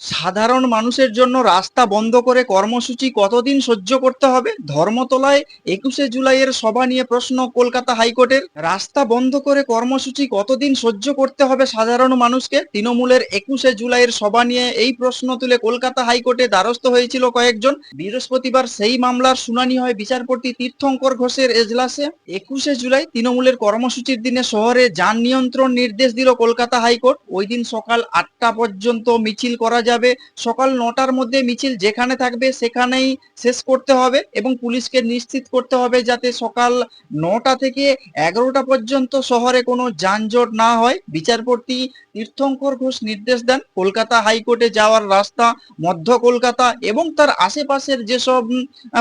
সাধারণ মানুষের জন্য রাস্তা বন্ধ করে কর্মসূচি কতদিন সহ্য করতে হবে? ধর্মতলায় একুশে জুলাইয়ের সভা নিয়ে প্রশ্ন কলকাতা হাইকোর্টের। রাস্তা বন্ধ করে কর্মসূচি কতদিন সহ্য করতে হবে সাধারণ মানুষকে? তৃণমূলের একুশে জুলাইয়ের সভা নিয়ে এই প্রশ্ন তুলে কলকাতা হাইকোর্টে দ্বারস্থ হয়েছিল কয়েকজন। বৃহস্পতিবার সেই মামলার শুনানি হয় বিচারপতি তীর্থঙ্কর ঘোষের এজলাসে। একুশে জুলাই তৃণমূলের কর্মসূচির দিনে শহরে যান নিয়ন্ত্রণ নির্দেশ দিল কলকাতা হাইকোর্ট। ওই দিন সকাল আটটা পর্যন্ত মিছিল করা যাবে। সকাল নটার মধ্যে মিছিল যেখানে থাকবে সেখানেই শেষ করতে হবে এবং পুলিশকে নিশ্চিত করতে হবে যাতে সকাল নটা থেকে এগারোটা পর্যন্ত শহরে কোনো যানজট না হয়। বিচারপতি তীর্থঙ্কর ঘোষ নির্দেশ দেন, কলকাতা হাইকোর্টে যাওয়ার রাস্তা মধ্য কলকাতা এবং তার আশেপাশের যেসব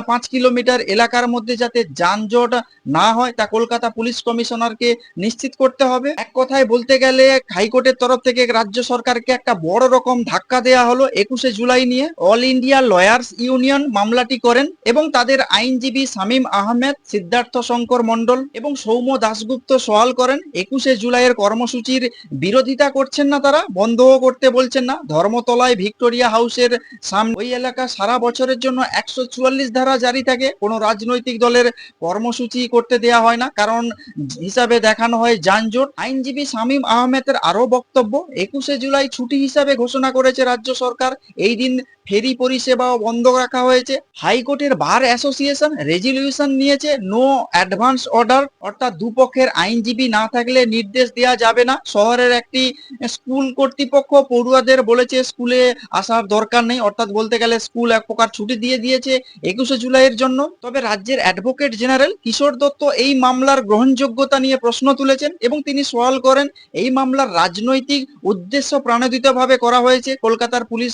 পাঁচ কিলোমিটার এলাকার মধ্যে যাতে যানজট না হয় তা কলকাতা পুলিশ কমিশনারকে নিশ্চিত করতে হবে। এক কথায় বলতে গেলে হাইকোর্টের তরফ থেকে রাজ্য সরকারকে একটা বড় রকম ধাক্কা দেয়া হলো একুশে জুলাই নিয়ে। অল ইন্ডিয়া লয়ার্স ইউনিয়ন মামলাটি করেন এবং তাদের আইনজীবী শামীম আহমেদ, সিদ্ধার্থ শঙ্কর মণ্ডল এবং সৌম্য দাশগুপ্ত সওয়াল করেন। একুশে জুলাইয়ের কর্মসূচির বিরোধিতা করছেন না তারা, বন্ধও করতে বলছেন না। ধর্মতলায় ভিক্টোরিয়া হাউসের সামনে ওই এলাকা সারা বছরের জন্য একশো চুয়াল্লিশ ধারা জারি থাকে। কোনো রাজনৈতিক দলের কর্মসূচি করতে দেয়া হয় না, কারণ হিসাবে দেখানো হয় যানজট। আইনজীবী শামীম আহমেদের আরও বক্তব্য, একুশে জুলাই ছুটি হিসাবে ঘোষণা করেছে রাজ্য সরকার এই দিন ফেরি পরিষেবাও বন্ধ রাখা হয়েছে। হাইকোর্টের বার অ্যাসোসিয়েশন রেজলিউশন নিয়েছে। নো অ্যাডভান্স অর্ডার, অর্থাৎ দুপক্ষের আইনজীবী না থাকলে নির্দেশ দেওয়া যাবে না। শহরের একটি স্কুল কর্তৃপক্ষ পড়ুয়াদের বলেছে, স্কুলে আসার দরকার নেই। অর্থাৎ বলতে গেলে স্কুল এক প্রকার ছুটি দিয়ে দিয়েছে একুশে জুলাইয়ের জন্য। তবে রাজ্যের অ্যাডভোকেট জেনারেল কিশোর দত্ত এই মামলার গ্রহণযোগ্যতা নিয়ে প্রশ্ন তুলেছেন এবং তিনি সওয়াল করেন, এই মামলার রাজনৈতিক উদ্দেশ্য প্রাণোদিতভাবে করা হয়েছে। কলকাতার পুলিশ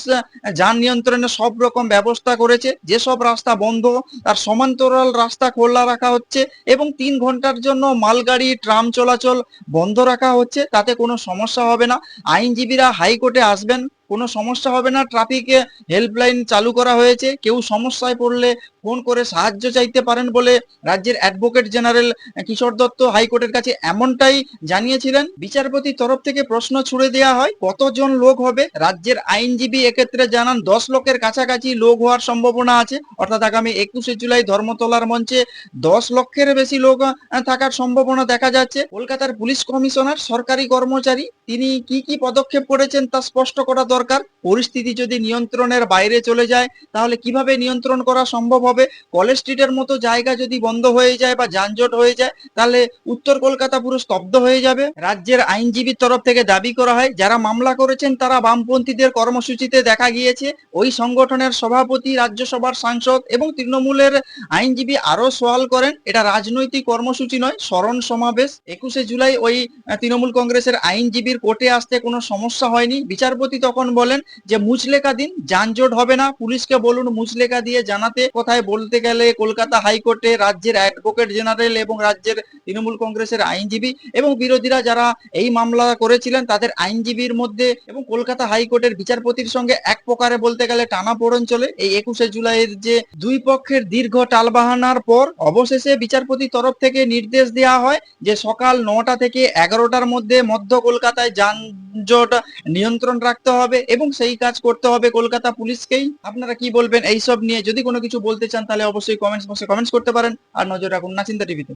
যান নিয়ন্ত্রণে সব রকম ব্যবস্থা করেছে। যেসব রাস্তা বন্ধ, তার সমান্তরাল রাস্তা খোলা রাখা হচ্ছে এবং তিন ঘণ্টার জন্য মালগাড়ি, ট্রাম চলাচল বন্ধ রাখা হচ্ছে। তাতে কোনো সমস্যা হবে না। আইনজীবীরা হাইকোর্টে আসবেন। কোনো সমস্যা হবে না, ট্রাফিকে হেল্পলাইন চালু করা হয়েছে। কেউ সমস্যায় পড়লে ফোন করে সাহায্য চাইতে পারেন বলে রাজ্যের অ্যাডভোকেট জেনারেল কিশোর দত্ত হাইকোর্টের কাছে এমনটাই জানিয়েছিলেন। বিচারপতির তরফ থেকে প্রশ্ন ছুড়ে দেওয়া হয়, কতজন লোক হবে? রাজ্যের আইনজীবী এক্ষেত্রে জানান, দশ লোকের কাছাকাছি লোক হওয়ার সম্ভাবনা আছে। অর্থাৎ আগামী একুশে জুলাই ধর্মতলার মঞ্চে দশ লক্ষের বেশি লোক থাকার সম্ভাবনা দেখা যাচ্ছে। কলকাতার পুলিশ কমিশনার সরকারি কর্মচারী, তিনি কি কি পদক্ষেপ করেছেন তা স্পষ্ট করা দরকার। পরিস্থিতি যদি নিয়ন্ত্রণের বাইরে চলে যায়, তাহলে কীভাবে নিয়ন্ত্রণ করা সম্ভব হবে? কলেজ স্ট্রিটের মতো জায়গা যদি বন্ধ হয়ে যায় বা যানজট হয়ে যায়, তাহলে উত্তর কলকাতা পুরো স্তব্ধ হয়ে যাবে। রাজ্যের আইনজীবীর তরফ থেকে দাবি করা হয়, যারা মামলা করেছেন তারা বামপন্থীদের কর্মসূচিতে দেখা গিয়েছে। ওই সংগঠনের সভাপতি, রাজ্যসভার সাংসদ এবং তৃণমূলের আইনজীবী আরও সওয়াল করেন, এটা রাজনৈতিক কর্মসূচি নয়, স্মরণ সমাবেশ। একুশে জুলাই ওই তৃণমূল কংগ্রেসের আইনজীবীর কোর্টে আসতে কোনো সমস্যা হয়নি। বিচারপতি তখন বলেন যে মুচলেকা দিন, যানজট হবে না। পুলিশকে বলুন মুচলেকা দিয়ে জানাতে। কোথায় বলতে গেলে কলকাতা হাইকোর্টে রাজ্যের অ্যাডভোকেট জেনারেল এবং রাজ্যের তৃণমূল কংগ্রেসের আইনজীবী এবং বিরোধীরা যারা এই মামলা করেছিলেন, তাদের আইনজীবীর মধ্যে এবং কলকাতা হাইকোর্টের বিচারপতির সঙ্গে এক প্রকারে বলতে গেলে টানা পড়ন চলে। এই একুশে জুলাইয়ের যে দুই পক্ষের দীর্ঘ টালবাহানার পর অবশেষে বিচারপতি তরফ থেকে নির্দেশ দেওয়া হয় যে সকাল নটা থেকে এগারোটার মধ্যে মধ্য কলকাতায় যানজট নিয়ন্ত্রণ রাখতে হবে এবং সেই কাজ করতে হবে কলকাতা পুলিশকেই। আপনারা কি বলবেন? এইসব নিয়ে যদি কোনো কিছু বলতে চান, তাহলে অবশ্যই কমেন্টস বক্সে কমেন্টস করতে পারেন। আর নজর রাখুন না চিন্তা টিভিতে।